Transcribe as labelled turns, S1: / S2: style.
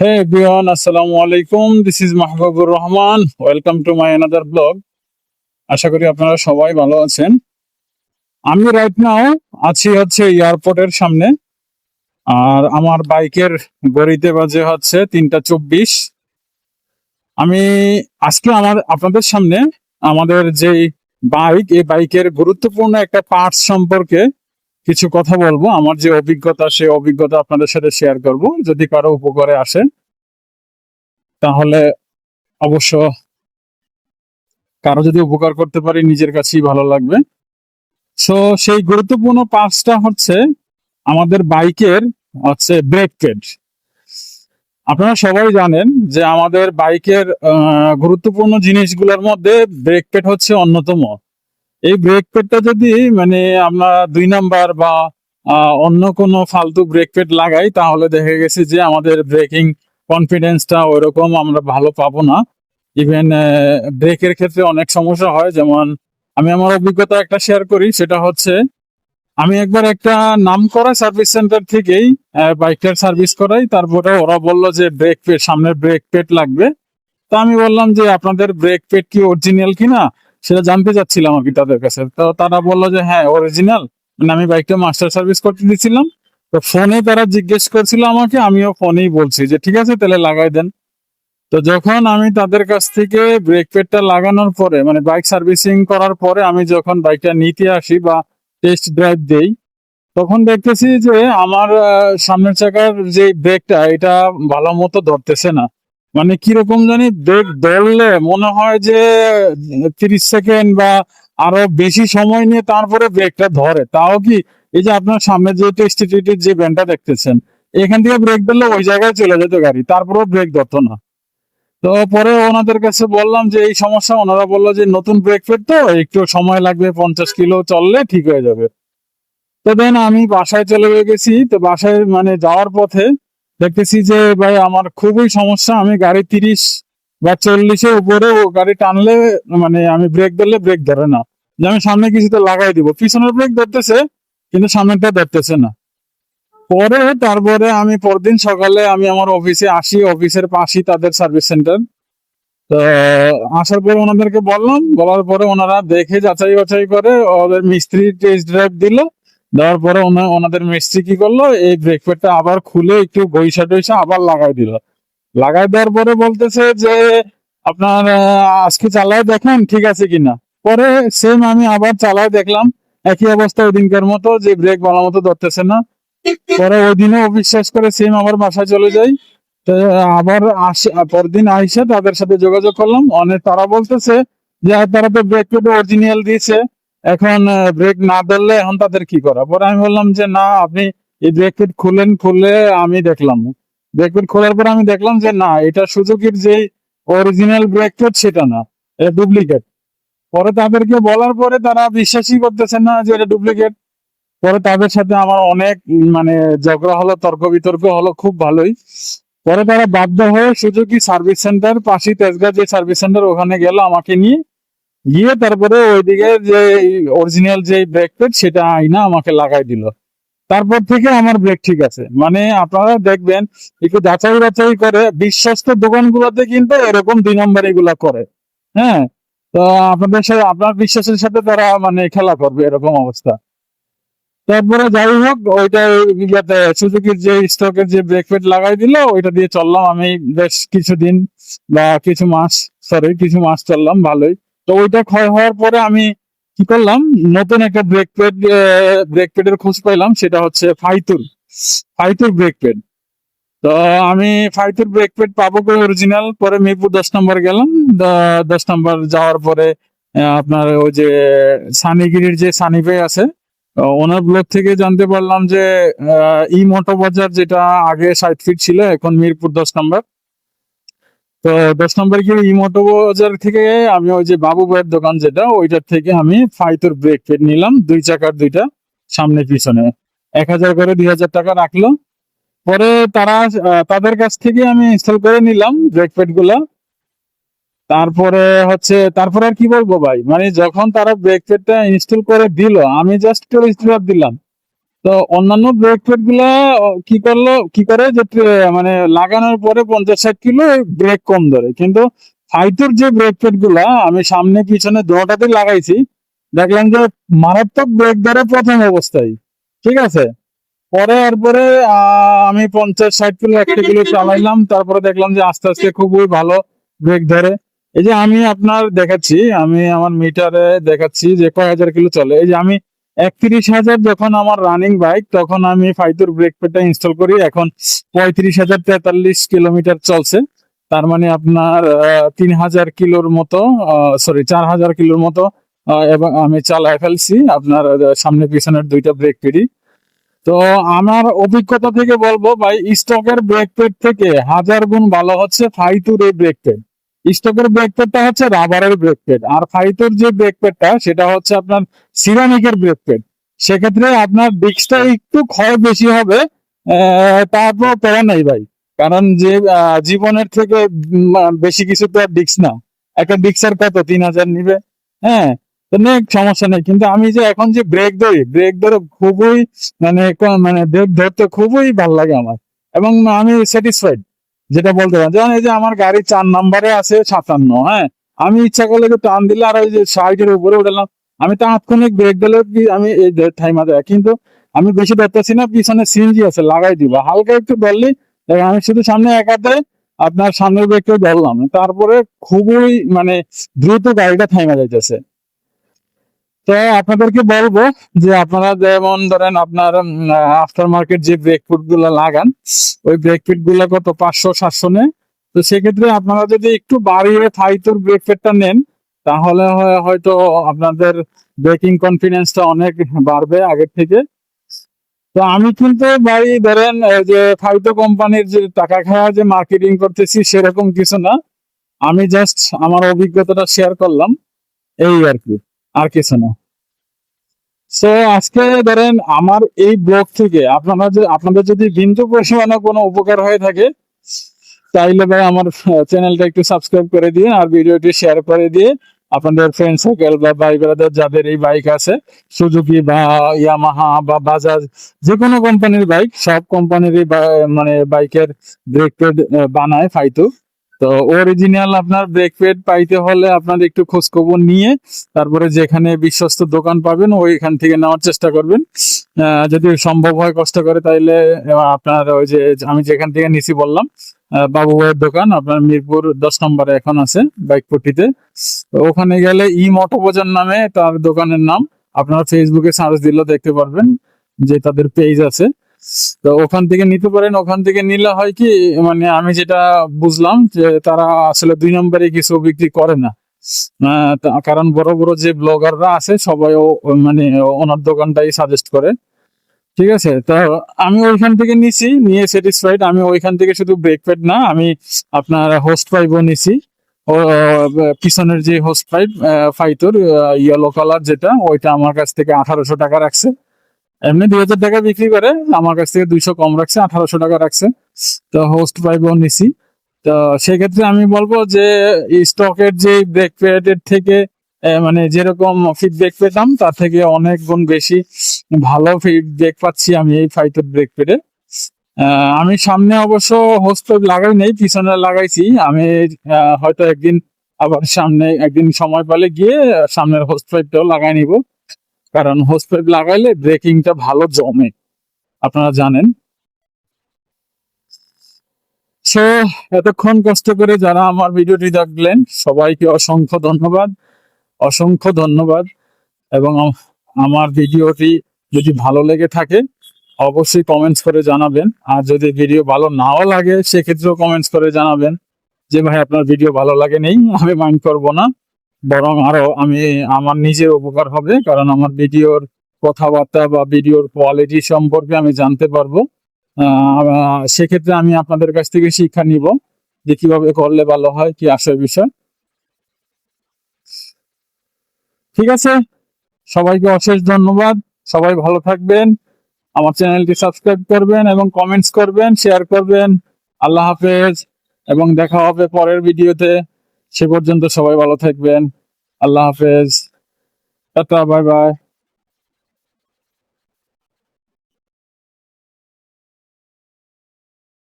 S1: Hey everyone, Assalamu alaikum. This is Mahbubur Rahman. Welcome to my another blog. আশা করি আপনারা সবাই ভালো আছেন আমি রাইট নাও আছি হচ্ছে এয়ারপোর্টের সামনে আর আমার বাইকের গড়িতে বাজে হচ্ছে তিনটা চব্বিশ আমি আজকে আমার আপনাদের সামনে আমাদের যে বাইক এই বাইকের গুরুত্বপূর্ণ একটা পার্টস সম্পর্কে কিছু কথা বলব। আমার যে অভিজ্ঞতা সে অভিজ্ঞতা আপনাদের সাথে শেয়ার করব। যদি কারও উপকারে আসে তাহলে অবশ্য কারও যদি উপকার করতে পারি, নিজের কাছেই ভালো লাগবে। সো সেই গুরুত্বপূর্ণ পার্টসটা হচ্ছে আমাদের বাইকের হচ্ছে ব্রেক প্যাড আপনারা সবাই জানেন যে আমাদের বাইকের গুরুত্বপূর্ণ জিনিসগুলোর মধ্যে ব্রেক প্যাড হচ্ছে অন্যতম। এই ব্রেক প্যাডটা যদি মানে আমরা দুই নাম্বার বা অন্য কোনো ফালতু ব্রেক প্যাড লাগাই, তাহলে দেখা গেছে যে আমাদের ব্রেকিং কনফিডেন্সটা ওইরকম আমরা ভালো পাবো না। ইভেন ব্রেকের ক্ষেত্রে অনেক সমস্যা হয়, যেমন আমি আমার অভিজ্ঞতা একটা শেয়ার করি, সেটা হচ্ছে আমি একবার একটা নাম করা সার্ভিস সেন্টার থেকেই বাইকটার সার্ভিস করাই, তারপরে ওরা বলল যে ব্রেক প্যাড সামনের ব্রেক প্যাড লাগবে। তা আমি বললাম যে আপনাদের ব্রেক প্যাড কি অরিজিনাল কিনা? সেটা জানতে চাচ্ছিলাম কি তাদের কাছে। তো তারা বলল যে হ্যাঁ অরিজিনাল মানে আমি বাইকটা মাস্টার সার্ভিস করতে দিয়েছিলাম তো ফোনে তারা জিজ্ঞেস করছিল আমাকে, আমিও ফোনেই বলছি যে, ঠিক আছে, তাহলে লাগাই দেন। তো যখন আমি তাদের কাছ থেকে ব্রেক প্যাডটা লাগানোর পরে মানে বাইক সার্ভিসিং করার পরে আমি যখন বাইকটা নিতে আসি বা টেস্ট ড্রাইভ দেই, তখন দেখতেছি যে, আমার সামনের চাকার যে ব্রেকটা এটা ভালো মতো ধরতেছে না। মানে কীরকম জানি ব্রেক ধরলে মনে হয় যে তিরিশ সেকেন্ড বা আরও বেশি সময় নিয়ে তারপরে ব্রেকটা ধরে। তাও কি এই যে আপনার সামনে যে টেস্টিটির যে ব্যান্ডটা দেখতেছেন, এখান থেকে ব্রেক ধরলে ওই জায়গায় চলে যেত গাড়ি তারপরেও ব্রেক ধরতো না। তো পরে ওনাদের কাছে বললাম যে এই সমস্যা, ওনারা বলল যে নতুন ব্রেক প্যাড তো একটু সময় লাগবে, পঞ্চাশ কিলো চললে ঠিক হয়ে যাবে। তো দেন আমি বাসায় চলে গেছি, তো বাসায় মানে যাওয়ার পথে দেখতেছি যে ভাই আমার খুবই সমস্যা, আমি গাড়ি তিরিশ বা চল্লিশের উপরে গাড়ি টানলে মানে আমি ব্রেক ধরলে ব্রেক ধরে না। যে আমি সামনে কিছুতে লাগাই দিব। পিছনের ব্রেক ধরতেছে, কিন্তু সামনেটা ধরতেছে না। পরে, তারপরে আমি পরদিন সকালে আমি আমার অফিসে আসি অফিসের পাশেই তাদের সার্ভিস সেন্টার তো, আসার পরে ওনাদেরকে বললাম, বলার পরে ওনারা দেখে যাচাই বাছাই করে ওদের মিস্ত্রি টেস্ট ড্রাইভ দিল। দেওয়ার পরে ওনা- ওনাদের মিস্ত্রি কি করল? এই ব্রেক আবার খুলে একটু বইসা টইসা আবার লাগাই দিল। লাগাই দেওয়ার পরে বলতেছে যে, আপনার আজকে চালায় দেখেন ঠিক আছে কিনা? পরে সেম আমি আবার চালায় দেখলাম। একই অবস্থা ওই দিনকার মতো, যে ব্রেক ভালো মতো ধরতেছে না। পরে ওই দিনে অবিশ্বাস করে সেম আবার বাসায় চলে যাই। আবার আসে, পরদিন আইসে তাদের সাথে যোগাযোগ করলাম। অনেক তারা বলতেছে যে তারা তো ব্রেক অরিজিনাল দিয়েছে। এখন ব্রেক না ধরলে এখন তাদের কি করা? পরে আমি বললাম যে, না, আপনি এই ব্রেক প্যাড খুলেন, খুলে আমি দেখলাম। ব্রেক খোলার পর আমি দেখলাম যে, না, এটা সুজুকির যে অরিজিনাল ব্রেক প্যাড সেটা না, এটা ডুপ্লিকেট পরে তাদেরকে বলার পরে তারা বিশ্বাসই করতেছে না যে এটা ডুপ্লিকেট পরে তাদের সাথে আমার অনেক মানে ঝগড়া হলো, তর্ক বিতর্ক হলো, খুব ভালোই। পরে তারা বাধ্য হয়ে সুজুকি সার্ভিস সেন্টার পাশে তেজগাঁ যে সার্ভিস সেন্টার, ওখানে গেল আমাকে নিয়ে। গিয়ে তারপরে ওইদিকে যে অরিজিনাল যে ব্রেক সেটা আইনা আমাকে লাগাই দিল। তারপর থেকে আমার ব্রেক ঠিক আছে। মানে আপনারা দেখবেন, একটু যাচাই বাছাই করে বিশ্বস্ত দোকানগুলোতে কিন্তু এরকম দুই নম্বর এগুলা করে। হ্যাঁ? তো আপনাদের সাথে, আপনার বিশ্বাসের সাথে তারা মানে খেলা করবে এরকম অবস্থা। তারপরে যাই হোক, ওইটা ইয়াতে, সুজুকির যে স্টকের যে ব্রেক প্যাড লাগাই দিল, ওইটা দিয়ে চললাম আমি বেশ কিছুদিন বা কিছু মাস সরি কিছু মাস চললাম, ভালোই। তো ওইটা ক্ষয় হওয়ার পরে আমি কি করলাম, নতুন একটা ব্রেক প্যাড ব্রেক প্যাডের খোঁজ পাইলাম, সেটা হচ্ছে ফাইতুর ফাইতুর ব্রেক প্যাড তো আমি ফাইতুর ব্রেক প্যাড পাবো করে অরিজিনাল পরে মিরপুর দশ নম্বর গেলাম দশ নম্বর যাওয়ার পরে আপনার ওই যে সানিগিরির যে সানি ভাই আছে ওনার ব্লগ থেকে জানতে পারলাম যে ই মোটো বাজার যেটা আগে ষাট ফিট ছিল, এখন মিরপুর দশ নম্বর। তো দশ নম্বর কি ই মোটো বাজার থেকে আমি ওই যে বাবু ভাইয়ের দোকান যেটা, ওইটার থেকে আমি ফাইতুর ব্রেক প্যাড নিলাম, দুই চাকার দুইটা সামনে পিছনে। এক হাজার করে দুই হাজার টাকা রাখল। পরে তারা তাদের কাছ থেকে আমি ইনস্টল করে নিলাম ব্রেক প্যাডগুলা। তারপরে হচ্ছে, তারপরে আর কি বলব ভাই? মানে যখন তারা ব্রেক প্যাডটা ইনস্টল করে দিল, আমি জাস্ট ইনস্টল দিলাম। তো অন্যান্য ব্রেক প্যাডগুলা কি করল, কি করে যে মানে লাগানোর পরে পঞ্চাশ ষাট কিলো ব্রেক কম ধরে। কিন্তু ফাইটোর যে ব্রেক প্যাডগুলা, আমি সামনে পিছনে দুটাতে লাগাইছি, দেখলাম যে মারাত্মক ব্রেক ধরে প্রথম অবস্থায়। ঠিক আছে? পরে এরপরে আমি পঞ্চাশ ষাট কিলো, একটা কিলো চালাইলাম, তারপরে দেখলাম যে আস্তে আস্তে খুবই ভালো ব্রেক ধরে। এই যে আমি আপনার দেখাচ্ছি, আমি আমার মিটারে দেখাচ্ছি যে কয় হাজার কিলো চলে। এই যে আমি একত্রিশ হাজার যখন আমার রানিং বাইক তখন আমি ফাইতুর ব্রেক প্যাডটা ইনস্টল করি। এখন পঁয়ত্রিশ হাজার তেতাল্লিশ কিলোমিটার চলছে। তার মানে আপনার তিন হাজার কিলোর মতো সরি চার হাজার কিলোর মতো এবং আমি চালায় ফেলছি। আপনার সামনে পিছনের দুইটা ব্রেক প্যাডই তো আমার অভিজ্ঞতা থেকে বলব, ভাই স্টকের ব্রেক প্যাড থেকে হাজার গুণ ভালো হচ্ছে ফাইতুর এই ব্রেক প্যাড স্টকের ব্রেক প্যাডটা হচ্ছে রাবারের ব্রেক প্যাড। আর ফাইতুর যে ব্রেক প্যাডটা, সেটা হচ্ছে আপনার সিরামিকের ব্রেক প্যাড। সেক্ষেত্রে আপনার ডিস্কটা একটু ক্ষয় বেশি হবে তারপর প্যারা নাই ভাই। কারণ যে জীবনের থেকে বেশি কিছু তো আর ডিস্ক না। একটা ডিস্কের কত? তিন হাজার নিবে। হ্যাঁ তো নেই সমস্যা নেই। কিন্তু আমি যে এখন যে ব্রেক ধরি, ব্রেক ধরে খুবই মানে মানে ধরতে খুবই ভালো লাগে আমার। এবং আমি স্যাটিসফাইড। যেটা বলতে পারেন, যেমন এই যে আমার গাড়ি চার নাম্বারে আছে সাতান্ন হ্যাঁ? আমি ইচ্ছা করলে টান দিলে আর ওই যে সাইডের উপরে উঠলাম। আমি তাৎক্ষণিক ব্রেক দিলে কি আমি এই টাইমা দেয়, কিন্তু আমি বেশি ধরতেছি না, পিছনে সিএনজি আছে, লাগাই দিব। হালকা একটু ধরলেই আমি শুধু সামনে এক হাতে আপনার সামনের ব্রেকটা ধরলাম। তারপরে খুবই মানে দ্রুত গাড়িটা থাইমা যাইতেছে। তো আপনাদেরকে বলব যে আপনারা যেমন ধরেন আপনার আফটার মার্কেট যে ব্রেক ফুটগুলো লাগান, ওই ব্রেক ফিটগুলো কত? পাঁচশো, সাতশো নেয়। তো সেক্ষেত্রে আপনারা যদি একটু বাড়িয়ে ফাইটোর ব্রেক ফিটটা নেন, তাহলে হয়- হয়তো আপনাদের ব্রেকিং কনফিডেন্সটা অনেক বাড়বে আগের থেকে। তো আমি কিন্তু ভাই, ধরেন যে ফাইটো কোম্পানির যে টাকা খাওয়া যে মার্কেটিং করতেছি, সেরকম কিছু না। আমি জাস্ট আমার অভিজ্ঞতাটা শেয়ার করলাম, এই আর কি। আর কিছু না। সো আজকে ধরেন আমার এই ব্লগ থেকে আপনারা আপনাদের যদি বিন্দু পরিমাণে কোনো উপকার হয়ে থাকে, তাইলে ভাই আমার চ্যানেলটা একটু সাবস্ক্রাইব করে দিন আর ভিডিওটি শেয়ার করে দিয়ে আপনাদের ফ্রেন্ড সার্কেল বা ভাই ব্রাদার যাদের এই বাইক আছে সুজুকি বা ইয়ামাহা বা বাজাজ যে কোনো কোম্পানির বাইক সব কোম্পানিরই মানে বাইকের ব্রেক বানায় ফাইতু তো অরিজিনাল আপনার ব্রেক পাইতে হলে আপনার একটু খোঁজখবর নিয়ে তারপরে যেখানে বিশ্বস্ত দোকান পাবেন, ওইখান থেকে নেওয়ার চেষ্টা করবেন। যদি সম্ভব হয় কষ্ট করে তাইলে আপনার ওই যে আমি যেখান থেকে নিছি বললাম বাবু ভাইয়ের দোকান, আপনার মিরপুর দশ নম্বরে এখন আছে বাইকপট্টিতে। ওখানে গেলে ই মোটোবাজার নামে তার দোকানের নাম, আপনারা ফেসবুকে সার্চ দিলেও দেখতে পারবেন যে তাদের পেজ আছে। তো ওখান থেকে নিতে পারেন। ওখান থেকে নিলে হয় কি মানে আমি যেটা বুঝলাম যে তারা আসলে দুই নম্বরে কিছু বিক্রি করে না। কারণ বড় বড় যে ব্লগাররা আছে, সবাই মানে ওনার দোকানটাই সাজেস্ট করে। ঠিক আছে? তো আমি ওইখান থেকে নিছি, নিয়ে স্যাটিসফাইড আমি ওইখান থেকে শুধু ব্রেক না, আমি আপনার হোস্ট পাইপও নিছি। ও পিছনের যে হোস্ট পাইপ ফাইটোর ইয়েলো কালার যেটা, ওইটা আমার কাছ থেকে আঠারোশো টাকা রাখছে। এমনি দুই হাজার টাকা বিক্রি করে আমার কাছ থেকে দুইশো কম রাখছে, আঠারোশো টাকা রাখছে। তো হোস্ট পাইপও নিছি। তো সেক্ষেত্রে আমি বলব যে স্টকের যে ব্রেক প্যাডের থেকে মানে যেরকম ফিডব্যাক পেতাম, তার থেকে অনেক গুণ বেশি ভালো ফিডব্যাক পাচ্ছি আমি এই ফাইটার ব্রেক প্যাডে আমি সামনে অবশ্য হোস্ট পাইপ লাগাই নেই, পিছনে লাগাইছি। আমি হয়তো একদিন আবার সামনে একদিন সময় পেলে গিয়ে সামনের হোস্ট পাইপটাও লাগাই নিব। কারণ হোস্ট পাইপ লাগাইলে ব্রেকিংটা ভালো জমে। আপনারা জানেন। সো, এতক্ষণ কষ্ট করে যারা আমার ভিডিওটি দেখলেন, সবাইকে অসংখ্য ধন্যবাদ। অসংখ্য ধন্যবাদ। এবং আমার ভিডিওটি যদি ভালো লেগে থাকে, অবশ্যই কমেন্টস করে জানাবেন। আর যদি ভিডিও ভালো নাও লাগে, সেক্ষেত্রেও কমেন্টস করে জানাবেন যে, ভাই, আপনার ভিডিও ভালো লাগে নেই আমি মাইন্ড করব না। বরং আরও আমি, আমার নিজের উপকার হবে, কারণ আমার ভিডিওর কথাবার্তা বা ভিডিওর কোয়ালিটি সম্পর্কে আমি জানতে পারব। সেক্ষেত্রে আমি আপনাদের কাছ থেকে শিক্ষা নিব যে কীভাবে করলে ভালো হয়, কি আসল বিষয়। ঠিক আছে? সবাইকে অশেষ ধন্যবাদ। সবাই ভালো থাকবেন। আমার চ্যানেলটি সাবস্ক্রাইব করবেন এবং কমেন্টস করবেন শেয়ার করবেন। আল্লাহ হাফেজ। এবং দেখা হবে পরের ভিডিওতে। সে পর্যন্ত সবাই ভালো থাকবেন। আল্লাহ হাফেজ। Tata bye bye.